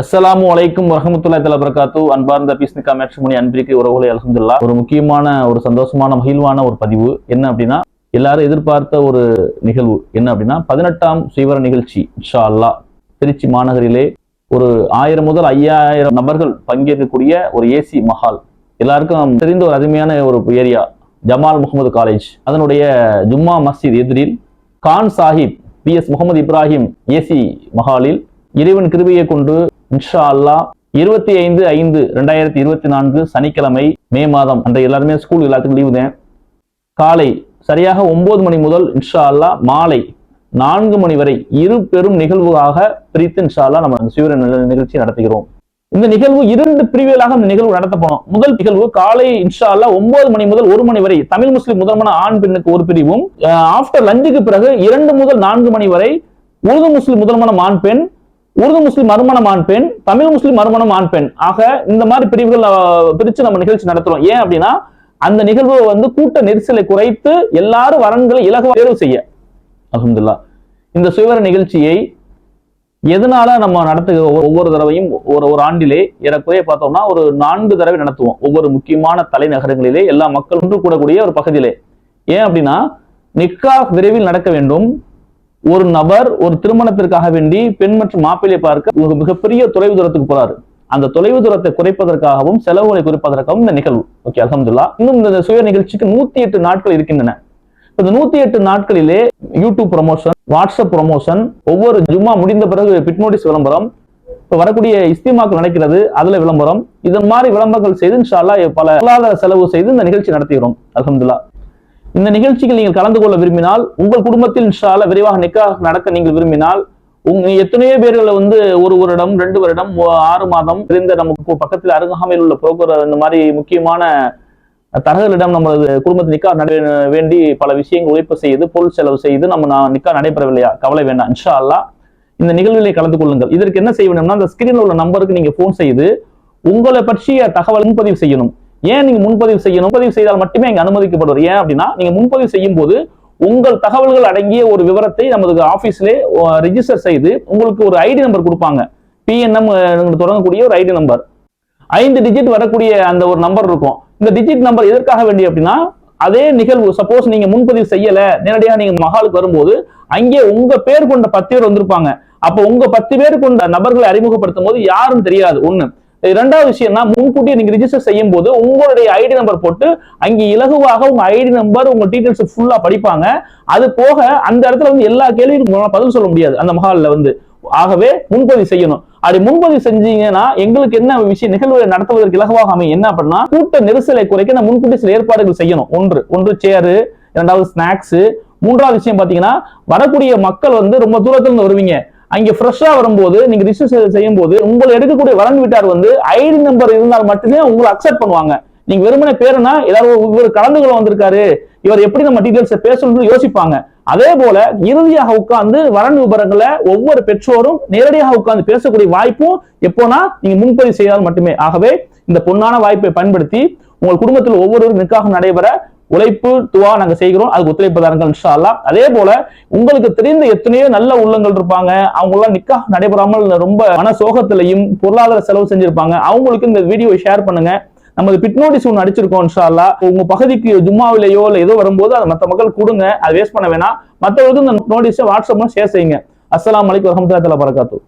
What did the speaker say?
அஸ்ஸலாமு வலைக்கும் வரமத்துல்லா தஆலா பிரகாத்து அன்பார்ந்த பீஸ்னிகா மேட்ச்மணி அன்பிற்கு உறவுகளை அல்ஹம்துலில்லாஹ். ஒரு முக்கியமான ஒரு சந்தோஷமான மகிழ்வான ஒரு பதிவு என்ன அப்படின்னா எல்லாரும் எதிர்பார்த்த ஒரு நிகழ்வு என்ன அப்படின்னா பதினெட்டாம் சுயவர நிகழ்ச்சி இன்ஷா அல்லாஹ் திருச்சி மாநகரிலே ஒரு ஆயிரம் முதல் ஐயாயிரம் நபர்கள் பங்கேற்கக்கூடிய ஒரு ஏசி மஹால். எல்லாருக்கும் தெரிந்த ஒரு அருமையான ஒரு ஏரியா ஜமால் முகமது காலேஜ். அதனுடைய ஜும்மா மஸ்ஜித் எதிரில் Khan Sahib P S Mohammed Ibrahim AC மஹாலில் இறைவன் கிருபையை கொண்டு இன்ஷா அல்லாஹ் இருபத்தி ஐந்து ஐந்து ரெண்டாயிரத்தி இருபத்தி நான்கு சனிக்கிழமை மே மாதம். அந்த எல்லாருமே ஸ்கூல் எல்லாத்துக்கும் லீவு தான். காலை சரியாக ஒன்பது மணி முதல் இன்ஷா அல்லாஹ் மாலை நான்கு மணி வரை இரு பெரும் நிகழ்வுகளாக பிரித்து இன்ஷா அல்லா நம்ம சிவர நிகழ்ச்சி நடத்துகிறோம். இந்த நிகழ்வு இரண்டு பிரிவுகளாக இந்த நிகழ்வு நடத்தப்படும் முதல் நிகழ்வு காலை இன்ஷா அல்லா ஒன்பது மணி முதல் ஒரு மணி வரை தமிழ் முஸ்லிம் முதல்மன ஆண் பெண்ணுக்கு ஒரு பிரிவும் ஆஃப்டர் லஞ்சுக்கு பிறகு இரண்டு முதல் நான்கு மணி வரை உருது முஸ்லிம் முதல்மனம் ஆண் பெண் உருது முஸ்லிம் மறுமணம் ஆண் பெண் தமிழ் முஸ்லிம் மறுமணம் ஆண் பெண். ஆக இந்த மாதிரி பிரிவுகள் பிரித்து நம்ம நிகழ்ச்சி நடத்துறோம். ஏன் அப்படின்னா அந்த நிகழ்வு வந்து கூட்ட நெரிசலை குறைத்து எல்லாரும் வரன்களை இலகுவா தேர்வு செய்ய. அல்ஹம்துலில்லாஹ் இந்த சுயவர நிகழ்ச்சியை எதனால நம்ம நடத்துகிற ஒவ்வொரு தடவையும் ஒரு ஒரு ஆண்டிலே ஏறக்குறைய பார்த்தோம்னா ஒரு நான்கு தடவை நடத்துவோம். ஒவ்வொரு முக்கியமான தலைநகரங்களிலே எல்லா மக்கள் ஒன்று கூடக்கூடிய ஒரு பகுதியிலே. ஏன் அப்படின்னா நிக்கா விரைவில் நடக்க வேண்டும். ஒரு நபர் ஒரு திருமணத்திற்காக வேண்டி பெண் மற்றும் மாப்பிள்ளை பார்க்க ஒரு மிகப்பெரிய தொலைவு தூரத்துக்கு போறாரு. அந்த தொலைவு தூரத்தை குறைப்பதற்காகவும் செலவுகளை குறைப்பதற்காகவும் இந்த நிகழ்வு. ஓகே அலமதுல்லா இன்னும் இந்த சுய நிகழ்ச்சிக்கு நூத்தி எட்டு நாட்கள் இருக்கின்றன. இந்த நூத்தி எட்டு நாட்களிலே யூடியூப் ப்ரொமோஷன் வாட்ஸ்அப் ப்ரொமோஷன் ஒவ்வொரு ஜும்மா முடிந்த பிறகு பிட் நோட்டீஸ் விளம்பரம் இப்ப வரக்கூடிய இஸ்திமாக்கள் நடக்கிறது அதுல விளம்பரம். இதன் மாதிரி விளம்பரங்கள் செய்து இன்ஷால்லா பல பொருளாதார செலவு செய்து இந்த நிகழ்ச்சி நடத்துகிறோம். அலமதுல்லா இந்த நிகழ்ச்சியில் நீங்கள் கலந்து கொள்ள விரும்பினால் உங்கள் குடும்பத்தில் இன்ஷால விரைவாக நிக்கா நடக்க நீங்கள் விரும்பினால் உங்க எத்தனையோ பேர்களை வந்து ஒரு வருடம் ரெண்டு வருடம் ஆறு மாதம் இருந்த நமக்கு பக்கத்தில் அருகாமையில் உள்ள புரோக்கர் இந்த மாதிரி முக்கியமான தரகர்களிடம் நமது குடும்பத்தில் நிக்கா நட வேண்டி பல விஷயங்கள் உழைப்பு செய்து பொருள் செலவு செய்து நம்ம நான் நிக்கா நடைபெறவில்லையா? கவலை வேண்டாம் இன்ஷா அல்லாஹ் இந்த நிகழ்விலே கலந்து கொள்ளுங்கள். இதற்கு என்ன செய்யணும்னா அந்த ஸ்கிரீன்ல உள்ள நம்பருக்கு நீங்க போன் செய்து உங்களை பற்றிய தகவல் முன்பதிவு செய்யணும். ஏன் நீங்க முன்பதிவு செய்யணும் முன்பதிவு செய்தால் மட்டுமே இங்க அனுமதிக்கப்படுவது ஏன் அப்படின்னா நீங்க முன்பதிவு செய்யும் போது உங்கள் தகவல்கள் அடங்கிய ஒரு விவரத்தை நமது ஆபீஸ்ல ரெஜிஸ்டர் செய்து உங்களுக்கு ஒரு ஐடி நம்பர் கொடுப்பாங்க. பிஎன்எம் தொடங்கக்கூடிய ஒரு ஐடி நம்பர் ஐந்து டிஜிட் வரக்கூடிய அந்த ஒரு நம்பர் இருக்கும். இந்த டிஜிட் நம்பர் எதற்காக வேண்டிய அப்படின்னா அதே நிகழ்வு சப்போஸ் நீங்க முன்பதிவு செய்யல நேரடியாக நீங்க மகாலுக்கு வரும்போது அங்கே உங்க பேர் கொண்ட பத்து பேர் வந்திருப்பாங்க. அப்போ உங்க பத்து பேர் கொண்ட நபர்களை அறிமுகப்படுத்தும் போது யாரும் தெரியாது. ஒண்ணு இரண்டாவது விஷயம்னா முன்கூட்டியே நீங்க ரிஜிஸ்டர் செய்யும் போது உங்களுடைய ஐடி நம்பர் போட்டு அங்கே இலகுவாக உங்க ஐடி நம்பர் உங்க டீடைல்ஸ் ஃபுல்லா படிப்பாங்க. அது போக அந்த இடத்துல வந்து எல்லா கேள்விக்கும் பதில் சொல்ல முடியாது. அந்த மஹால்ல வந்து. ஆகவே முன்பதிவு செய்யணும். அப்படி முன்பதிவு செஞ்சீங்கன்னா எங்களுக்கு என்ன விஷயம் நிகழ்வுகளை நடத்துவதற்கு இலகுவாக அமையும்? என்ன பண்ணா கூட்ட நெரிசலை குறைக்க நான் முன்கூட்டி சில ஏற்பாடுகள் செய்யணும். ஒன்று ஒன்று சேரு இரண்டாவது ஸ்நாக்ஸ் மூன்றாவது விஷயம் பாத்தீங்கன்னா வரக்கூடிய மக்கள் வந்து ரொம்ப தூரத்துல இருந்து வருவீங்க. அங்க ஃப்ரெஷ்ஷா வரும்போது நீங்க ரிஜிஸ்டர் செய்யும் போது உங்களை எடுக்கக்கூடிய வரன் வீட்டார் வந்து ஐடி நம்பர் இருந்தால் மட்டுமே உங்களை அக்செப்ட் பண்ணுவாங்க. நீங்க வெறுமனே பேருனா எல்லாரும் இவர் கலந்து கொள்ள வந்திருக்காரு இவர் எப்படி நம்ம டீட்டெயில்ஸ் பேசணும்னு யோசிப்பாங்க. அதே போல இறுதியாக உட்கார்ந்து வரன் விபரங்களை ஒவ்வொரு பெற்றோரும் நேரடியாக உட்கார்ந்து பேசக்கூடிய வாய்ப்பும் எப்போனா நீங்க முன்பதிவு செய்தால் மட்டுமே. ஆகவே இந்த பொன்னான வாய்ப்பை பயன்படுத்தி உங்கள் குடும்பத்தில் ஒவ்வொருவரும் நிற்காக நடைபெற உழைப்பு துவா நாங்க செய்கிறோம். அதுக்கு ஒத்துழைப்பு தாருங்கள் இன்ஷா அதே போல உங்களுக்கு தெரிந்த எத்தனையோ நல்ல உள்ளங்கள் இருப்பாங்க. அவங்க எல்லாம் நிக்கா நடைபெறாமல் ரொம்ப மன சோகத்திலையும் பொருளாதார செலவு செஞ்சிருப்பாங்க. அவங்களுக்கு இந்த வீடியோ ஷேர் பண்ணுங்க. நமது பிட் நோட்டீஸ் ஒன்று அடிச்சிருக்கோம் இன்ஷால்லா உங்க பகுதிக்கு ஜும்மாவிலேயோ இல்லை ஏதோ வரும்போது அதை மற்ற மக்கள் கொடுங்க. அதை வேஸ்ட் பண்ண வேணாம். மற்றவர்களுக்கு இந்த நோட்டீஸை வாட்ஸ்அப்ல ஷேர் செய்யுங்க. அஸ்லாம் அலைக்கும் வரமத்துல பரகாத்தூர்